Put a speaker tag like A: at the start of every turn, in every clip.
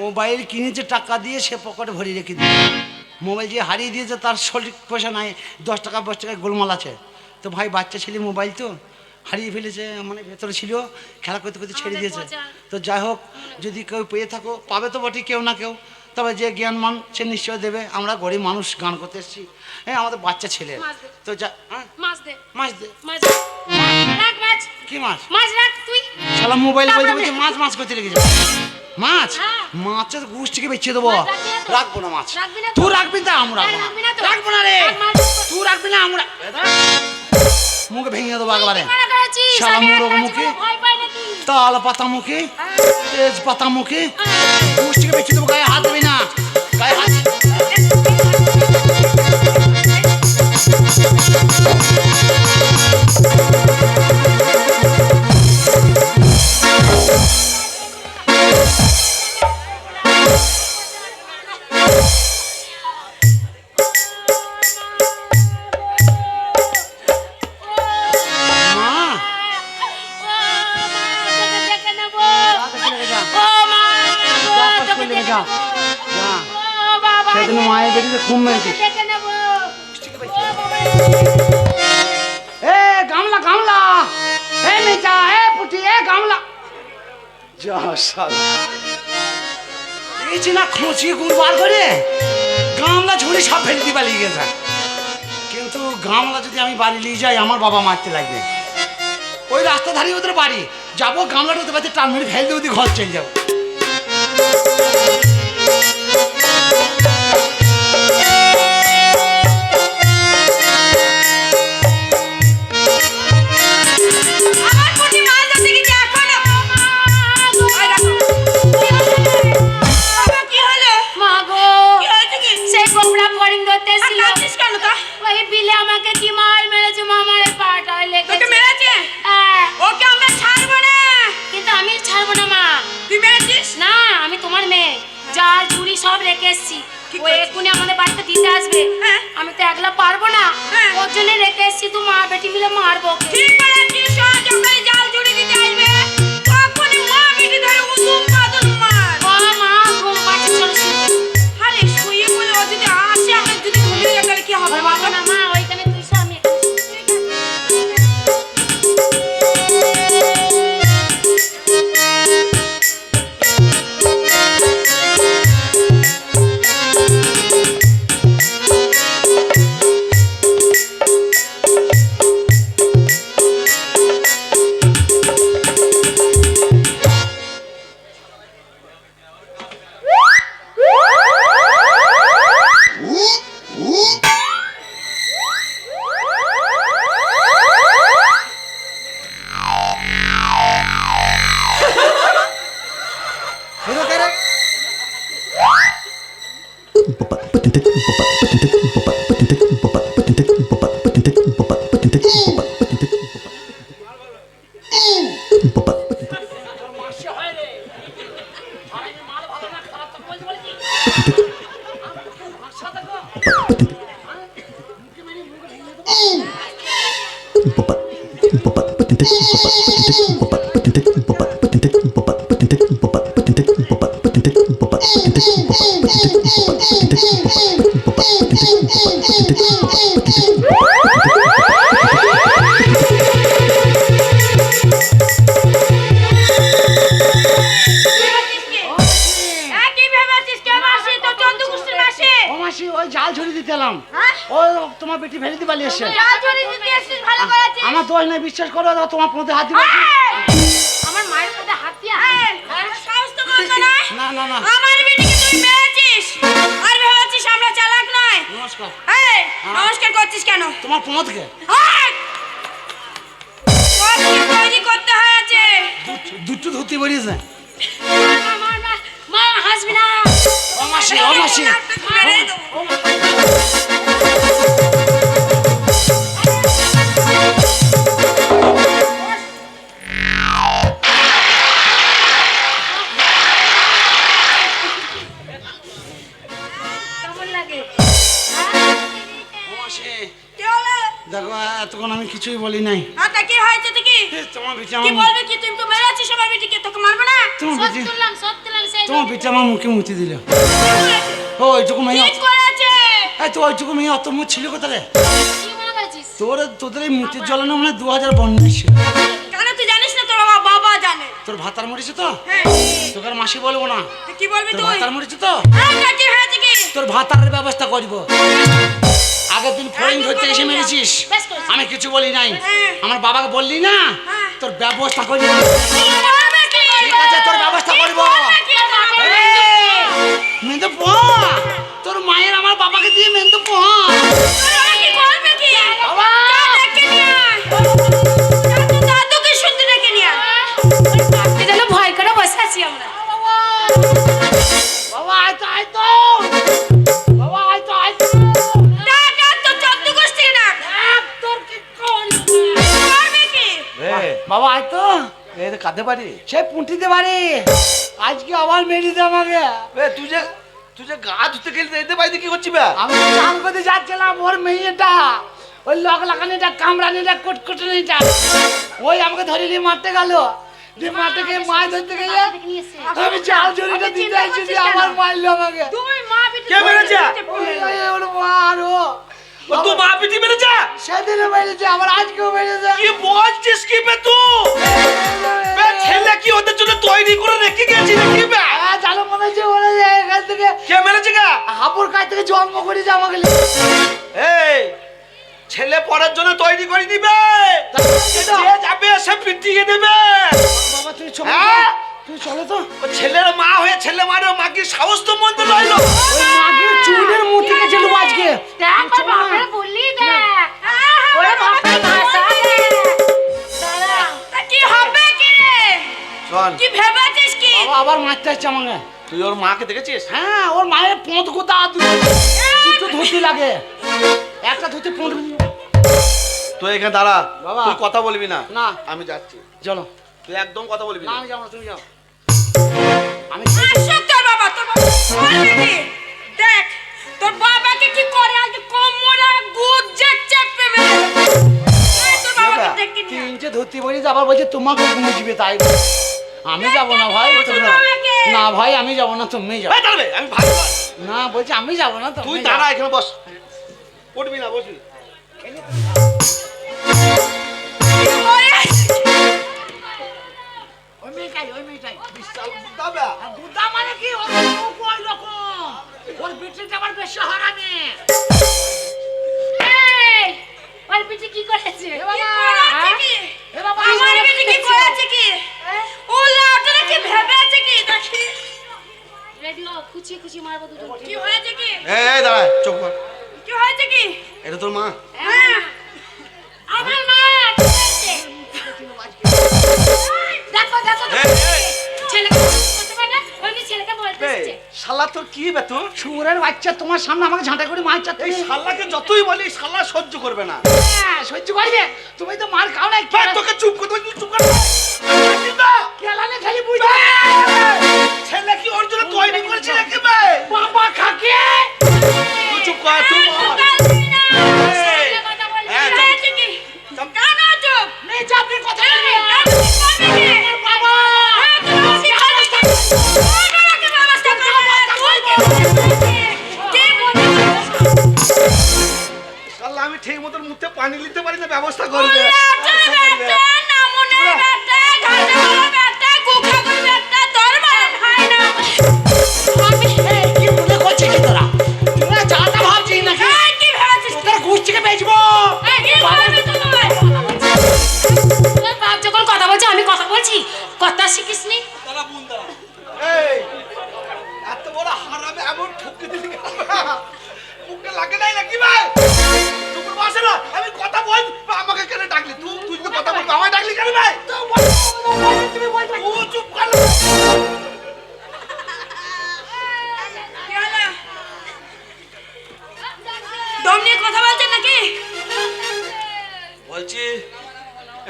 A: Mobile কিনেছে টাকা দিয়ে সে পকেটে ভরে রেখে দিয়ে মোবাইল যে হারিয়ে দিয়েছে তার সঠিক পয়সা নাই দশ টাকা দশ টাকায় গোলমাল আছে। তো ভাই বাচ্চা ছেলে মোবাইল তো হারিয়ে ফেলেছে মানে ভেতরে ছিল খেলা করতে করতে ছেড়ে দিয়েছে। তো যাই হোক যদি কেউ পেয়ে থাকো পাবে তো বটে কেউ না কেউ। তবে যে জ্ঞানমান সে নিশ্চয় দেবে। আমরা গরিব মানুষ গান করতে এসেছি। হ্যাঁ আমাদের বাচ্চা ছেলে। তো যা হ্যাঁ?
B: মাছ দে।
A: মাছ দে।
B: মাছ
A: কি মাছ?
B: মাছ রাখ তুই।
A: শালা মোবাইল বলতে মাছ মাছ করতে লেগেছে মাছ?
B: হ্যাঁ।
A: মাছের গুষ্টিকে বেঁচে দেবো।
B: রাখবি না
A: না মাছ। তুই রাখবি না আমরা
B: রাখবি না
A: রে। তুই রাখবি না আমরা মুখে ভেঙে দেবো একবারে। শালা মুখে।
B: নাকি?
A: তাল পাতা মুখে তেজ পাতা মুখে। গুষ্টিকে বেশি দেবো গায়ে হাত দেবে না। বার করে গামলা ঝুড়ি সব ফেলে দিবা পালিয়ে গেছে কিন্তু গামলা যদি আমি বাড়ি নিয়ে যাই, আমার বাবা মারতে লাগবে। ওই রাস্তা ধারে ওদের বাড়ি। যাব, গামলাটা ওদের বাড়িতে টান মেরে ফেলে দিয়ে ওদের ঘর চলে যাব।
B: আমাকে কি মার মেরেছে মা আমার এই পাটা লেগেছে
C: তোকে মেরেছে?
B: হ্যাঁ,
C: ওকে আমরা ছাড়বো না।
B: কিন্তু আমি ছাড়বো না মা
C: তুই মেরেছিস?
B: না আমি তোমার মেয়ে জাল ঝুড়ি সব রেখে এসেছি ও? এক্ষুনি আমাদের বাড়িতে দিতে আসবে
C: হ্যাঁ।
B: আমি তো একলা পারব না
C: হ্যাঁ।
B: ওর জন্য রেখে এসেছি তো মা বেটি মিলে মারবো।
C: ঠিক বলেছিস, ও যখনই জাল জুড়ে দিতে আসবে, তখনই মা বেটি ধরে উদুম বাদুম মার।
B: ও মা ঘুম পাচ্ছে চলো শুতে।
C: আরে, শুয়ে বলে ও যদি আসে, আমরা যদি ঘুমিয়ে যাই, তাহলে কি হবে
B: পারব না মা
C: ভেবেছিস
A: আমার দোষ নাই বিশ্বাস করো তোমার পথে হাত দিবে।
B: আমার মায়ের সাথে হাত দিয়া।
C: সাহস তো কম
A: না না না।
C: আমার বেটিকে তুই মেরেছিস। আর ভেবেছিস আমরা চালাক নয়।
A: নমস্কার।
C: এই নমস্কার করছিস কেন?
A: তোমার পথকে!
C: তৈরি করতে হয়েছে।
A: দুটো ধুতি বেরিয়েছে
B: মা, হাসবি না।
A: ও মাসি ও মাসি।
C: মেরে দেবো। কি হয়েছে তো কি
A: তোমার বেটি
C: কি বলবে কি? তুমি তো মেরেছিস জানিস আমার বেটিকে তোকে মারবো না?
A: তোমার বিটি
B: তুললাম সব তুললাম সেই
A: তোমার বিটি আমার মুখে মুতি দিল।
C: কি?
A: ও ওইটুকু মেয়ে
C: ঠিক করেছে
A: এই তো ওইটুকু মেয়ে অত মুখ ছিল কোথায়?
B: কি মনে করছিস?
A: তোর তোদের এই মুতির জ্বলানো মানে দু হাজার বন্যা ছিল
C: কেন তুই জানিস না তোর বাবা বাবা জানে?
A: তোর ভাতার মরেছে তো?
C: হ্যাঁ।
A: তোকে আর মাসি বলব না।
C: তুই কি বলবি
A: তোর
C: তুই?
A: ভাতার মরেছে তো?
C: হ্যাঁ হয়েছে কি?
A: তোর ভাতারের ব্যবস্থা করব। আগের দিন ফোন ধরতে এসে মেরেছিস।
B: বেশ।
A: আমি কিছু বলি নাই।
C: হ্যাঁ।
A: আমার বাবাকে বললি না?
C: হ্যাঁ।
A: তোর ব্যবস্থা করবি।
C: কি করবে কি
A: ঠিক আছে তোর ব্যবস্থা করব।
C: করবে?
A: মেন্দু পোহা তোর মায়ের আমার বাবাকে দিয়ে মেন্দু পো
D: পারি।
A: সে পুঁটিতে পারি। আজকে আবার মেরে দে আমাকে।
D: এ তুই যে তুই যে গা ধুতে গেলি এতে বাড়িতে কি করছি বে?
A: আমি তো চান করতে যাচ্ছিলাম ওর মেয়েটা। ওই লক লাগানিটা কামড়ানিটা কুটকুটনিটা। ওই আমাকে ধরে নিয়ে মারতে গেল। দিয়ে মারতে গিয়ে মাছ ধরতে গেলে আমি চাল জড়িটা দিতে আসছি দিয়ে আমার মারলো আমাকে।
C: তুই মা
D: কে মেরেছে?
A: ওর
D: ও। তো মা পিটি মেরেছে?
A: সেদিনে মেরেছে আবার আজকেও মেরেছে।
D: কি বলছিস কি বে তুই? ছেলে কি ওদের জন্য তৈরি করে রেখে গেছি নাকি
A: জানো মনে হচ্ছে হচ্ছে এখান থেকে
D: কে মেরেছে গা?
A: হাপুর কাছ থেকে জন্ম করেছে আমাকে
D: এই ছেলে পড়ার জন্য তৈরি করে দিবে। যে যাবে সে পিটিয়ে দেবে।
A: বাবা তুই চলো
D: হ্যাঁ?
A: তুই চলো তো।
D: ছেলের মা হয়ে ছেলে মারে মাকে সাহস তো মন্দ
A: ওই মাকে চুলের মুঠি গেছিল আজকে?
B: বললি দেখ।
D: শোন।
C: কি ভেবেছিস কি?
A: বাবা আবার মারতে আসছে আমাকে।
D: তুই ওর মাকে দেখেছিস?
A: হ্যাঁ ওর মায়ের পোঁত গোতা দুটো ধুতি লাগে। একটা ধুতি পোঁত
D: তুই এখানে দাঁড়া।
A: বাবা।
D: তুই কথা বলবি না।
A: না।
D: আমি যাচ্ছি।
A: চলো।
D: তুই একদম কথা বলবি
A: না। আমি যাব তুমি যাও। আমি
C: তোর বাবা তোর বাবা করবে দেখ তোর বাবাকে কি করে? আজ কোমরে গুজ্জে চেপে মেরে এই তোর বাবাকে নিয়ে আয়।
A: তিনটে ধুতি বলি আবার বলছে তোমাকে মুজবে তাই বলে। আমি যাব না ভাই না ভাই আমি যাব না তুমি যাও।
D: এই দাঁড়াবে আমি ভাই
A: না বলছি আমি যাব না
D: তুই
A: তুমি
D: দাঁড়া এখানে বস। উঠবি না বসবি?
A: ওই মেয়েটাই ওই মেয়েটাই।
D: বিশাল
A: মানে কি? ওর ওই রকম। ওর বিটিটা আবার বেশি হারামি।
B: ওর পিঠে কি করেছে?
C: কি করেছে
A: এ বাবা
C: আমার বেটি কি করেছে কি? কি ভেবেছে কি? দেখি।
B: রেডি হ খুচিয়ে খুচিয়ে মারবো দুজন
C: কি হয়েছে কি?
D: এই দাঁড়া চুপ কর
C: কি হয়েছে কি?
D: এটা তোর মা
C: হ্যাঁ।
B: আমার মা দেখো দেখো। ছেলেকে করতে পারে না ওই ছেলেকে বলতে এসেছে
D: শালা তোর কি বে তোর
A: শুয়োরের বাচ্চা তোমার সামনে আমাকে ঝাঁটা করে মারছে
D: এই শালাকে যতই বলি শালা সহ্য করবে না
A: হ্যাঁ, সহ্য করবে তুমি তো মার খাও না
D: তোকে চুপ করতে চুপ কর
A: কেলানে খালি বুঝে
D: ছেলে কি ওর জন্য তৈরি করেছে নাকি বে
A: বাবা খাকে।
D: চুপ কর তুই আমি ঠিক মতন মুখে পানি নিতে পারি না ব্যবস্থা করবে।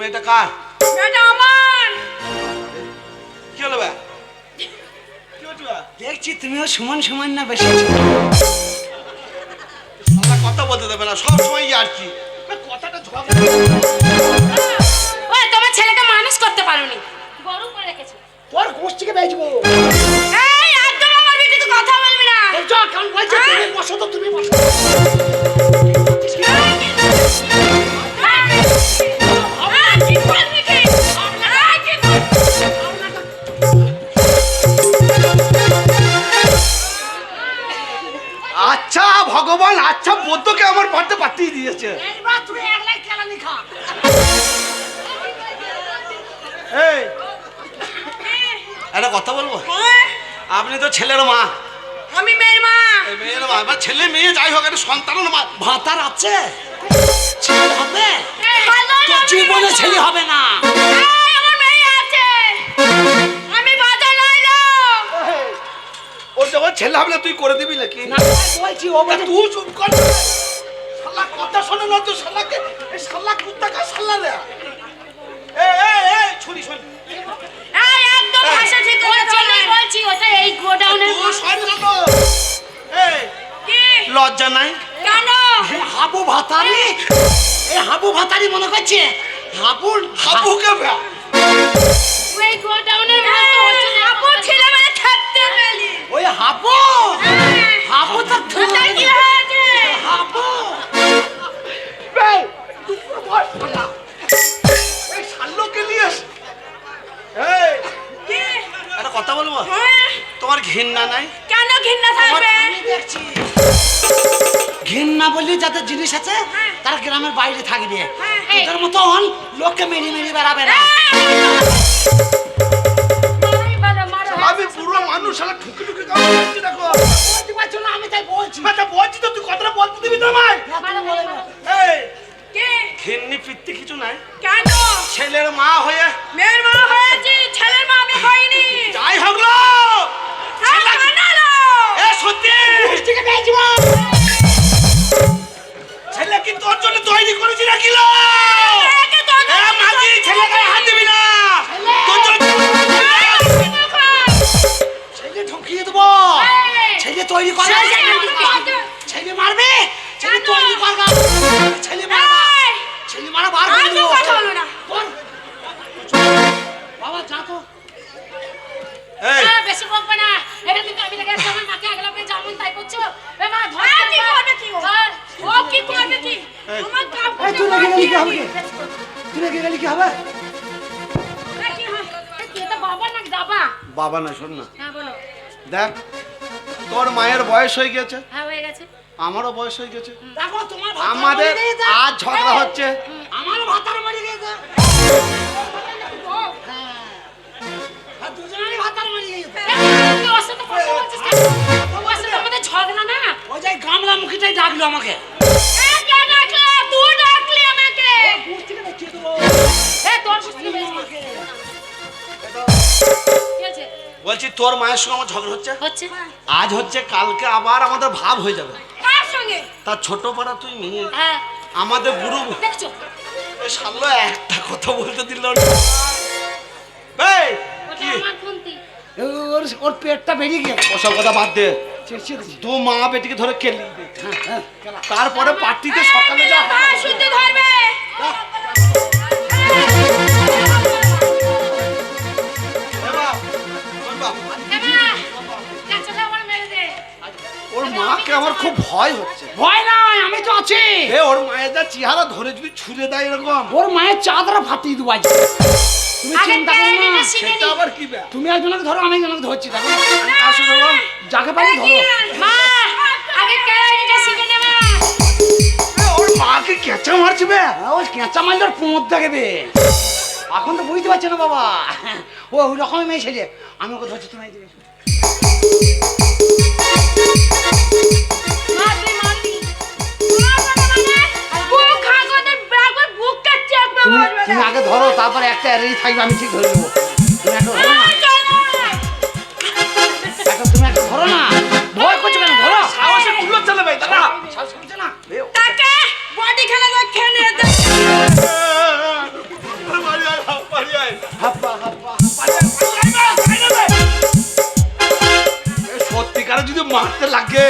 D: মেয়েটা কার?
C: এটা আমার।
D: কি হলো ভাই
A: দেখছি তুমিও সমান সমান না বেশি
D: কথা বলতে দেবে না সব সময় আর কি কথাটা ঝগড়া
B: ওই তোমার ছেলেকে মানুষ করতে পারোনি। বড় করে রেখেছে।
A: তোর গোষ্ঠীকে বেচবো।
C: এই একদম আমার কথা বলবি না।
A: এই যা কান বলছে তুমি বসো তো তুমি বসো।
D: ভগবান আচ্ছা বৌদ্ধকে আমার বাড়িতে পাঠিয়ে দিয়েছে।
A: এইবার তুই একলাই কেলানি খা।
D: এই একটা কথা বলব?
C: হ্যাঁ,
D: আপনি তো ছেলের মা।
C: আমি মেয়ের মা।
D: মেয়ের মা এবার ছেলে মেয়ে যাই হোক একটা সন্তানের মা।
A: ভাতার আছে? ছেলে হবে?
C: লাগবে
A: জীবনে ছেলে হবে না।
D: যখন ছেলে হবে তুই করে দিবি নাকি?
A: না বলছি ও বলে
D: তুই চুপ কর। শালা কথা শোনে না তো শালাকে। এই শালা কুত্তা কা শালা রে এই এই এই ছুরি ছুরি।
C: এই একদম ভাষা ঠিক করে
B: বলছি ওটা এই গোডাউনের
D: তুই সর না এই
C: কি?
D: লজ্জা নাই?
C: কেন?
A: এ হাবু ভাতারি। এ হাবু ভাতারি মনে করছে? হাবুর
D: হাবুকে ভ্যা
B: এই গোডাউনের মাল তো ওর জন্য
C: আপু ছেলে
A: ওই হাবু হাবু তো
C: তার কি হয়েছে?
A: হাবু
D: এই দুপুর বয়স শালা এই শালোকে নিয়ে। এই।
C: কি?
D: একটা কথা বলব?
C: হ্যাঁ,
D: তোমার ঘৃণা নাই?
C: কেন ঘৃণা থাকবে?
A: দেখছি। ঘৃণা বললি যাদের জিনিস আছে তারা গ্রামের বাইরে থাকবে। এদের মতন লোককে মেরে মেরে বেড়াবে না।
D: আমি পুরো মানুষ ঠুকে ঠুকে
A: আমি তাই বলছি।
D: আচ্ছা বলছি তো তুই কথাটা বলতে দিবি তো আমায়?
B: মারো, মারো, মারো।
D: এই।
C: কি?
D: ঘৃণি ফিরতে কিছু নাই।
C: কেন?
D: ছেলের মা হয়ে
C: মেয়ের মা হয়েছি ছেলের মা আমি হইনি।
D: যাই হোক লো।
C: হ্যাঁ,
D: এ সত্যি। ছেলে কি তোর জন্য তৈরি করেছি নাকি লো? তৈরি
A: কর। ছেলে মারবে। ছেলে তৈরি কর ছেলে মারবা। ছেলে মারা বার করে দেবো। বাবা যা তো।
B: বেশি বকবে না। এটা কিন্তু আমি দেখে আমার মাকে আগলা যেমন তাই করছ। এ মা ধর
C: হ্যাঁ, কি করবে কি ও? কি করবে কি? আমার কাপড়
A: এই তুই রেখে গেলি কি? হবে তুই রেখে গেলি কি হবে?
C: কি
B: কে? তো বাবা না দাবা
D: বাবা না শোন না।
B: হ্যাঁ
D: দেখ তোর মায়ের বয়স হয়ে গেছে।
B: হ্যাঁ হয়ে গেছে।
D: আমারও বয়স হয়ে গেছে।
A: দেখো তোমার
D: আমাদের আজ ঝগড়া হচ্ছে।
A: আমার ভাতার মরে গেছে হ্যাঁ। আর দুজনেরই ভাতার মরে গেছে
B: এই, তুই ওর সাথে কথা বলছিস কেন? ওর আমাদের ঝগড়া না?
A: ওই যে গামলা মুখিটাই ডাকলো আমাকে।
C: এ, কে ডাকলো? তুই ডাকলি আমাকে।
B: তোর
D: বলছি তোর মায়ের সঙ্গে আমার ঝগড়া হচ্ছে?
B: হচ্ছে।
D: আজ হচ্ছে কালকে আবার আমাদের ভাব হয়ে যাবে।
C: কার সঙ্গে?
D: তার ছোট পাড়া তুই মেয়ে।
B: হ্যাঁ।
D: আমাদের গুরু
B: দেখছ?
D: সাল্লো একটা কথা বলতে দিল না।
A: ওর ওর পেটটা বেরিয়ে গেছে।
D: ওসব কথা বাদ দে। দু মা বেটিকে ধরে খেলি।
A: হ্যাঁ হ্যাঁ
D: তারপরে পার্টিতে সকালে যা
C: শুদ্ধ ধরবে।
D: মাকে আমার খুব ভয় হচ্ছে।
A: ভয় নাই আমি তো আছি।
D: এ ওর মায়ের যা চেহারা ধরে যদি ছুঁড়ে দেয় এরকম।
A: ওর মায়ের চাদরা ফাটিয়ে দেবো আজ। তুমি চিন্তা করো না।
D: সেটা আবার কি ব্যাপার?
A: তুমি একজনকে ধরো আমি একজনকে ধরছি দেখো। যাকে পারি ধরো।
B: মা আগে কেরানিটা শিখে নে
D: ওর মাকে কেঁচা মারছে বে।
A: হ্যাঁ, ওই কেঁচা মাইলের পোঁত দেখবে এখন তো বুঝতে পারছে না বাবা। ও ওই রকমই মেয়ে ছেলে। আমি ওকে ধরছি তুমি তুমি আগে ধরো তারপরে একটা আমি ঠিক ধরে নেব। তুমি একটা
D: মারতে লাগে।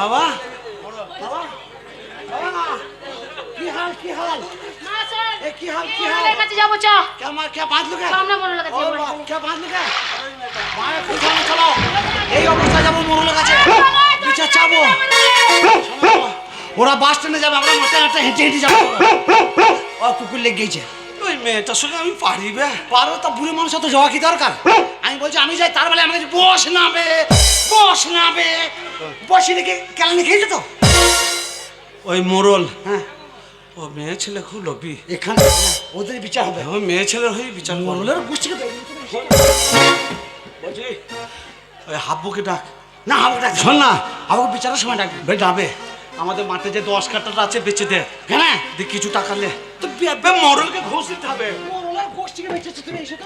A: বাবা। বাবা। বাবা। কি হাল কি হাল? এ কি হাল, কি হাল?
B: কাছে যাব চ।
A: কে
B: সামনে কাছে
A: খুব চলো। এই অবস্থায় যাব মোরলের কাছে। চাবো। ওরা বাস স্ট্যান্ডে যাবে আমরা মাথায় হাঁটতে হেঁটে হেঁটে যাব। ও কুকুর লেগে গেছে।
D: ওই মেয়েটার সঙ্গে আমি পারিবে
A: পারো তা বুড়ি মানুষ তো যাওয়া কি দরকার? আমি বলছি আমি যাই তার বেলা আমাকে বস না বে। বস না বে। বসি রেখে কেলানি খেয়েছে তো?
D: ওই মোরল।
A: হ্যাঁ।
D: ও মেয়ে ছেলে খুব
A: এখানে হ্যাঁ, ওদের বিচার হবে।
D: ওই মেয়ে ছেলের হয়ে বিচার
A: মোরলের গোষ্ঠীকে
D: বলছি ওই হাব্বুকে ডাক।
A: না আমাকে ডাক শোন না বিচারের সময় ডাকবে
D: বে ডাবে। আমাদের মাঠে যে দশ কাটাটা আছে বেঁচে দে।
A: হ্যাঁ
D: দি কিছু টাকা লে তো মরলকে ঘুষ দিতে হবে।
A: মোরলের গোষ্ঠীকে বেঁচেছে তুমি এসে তো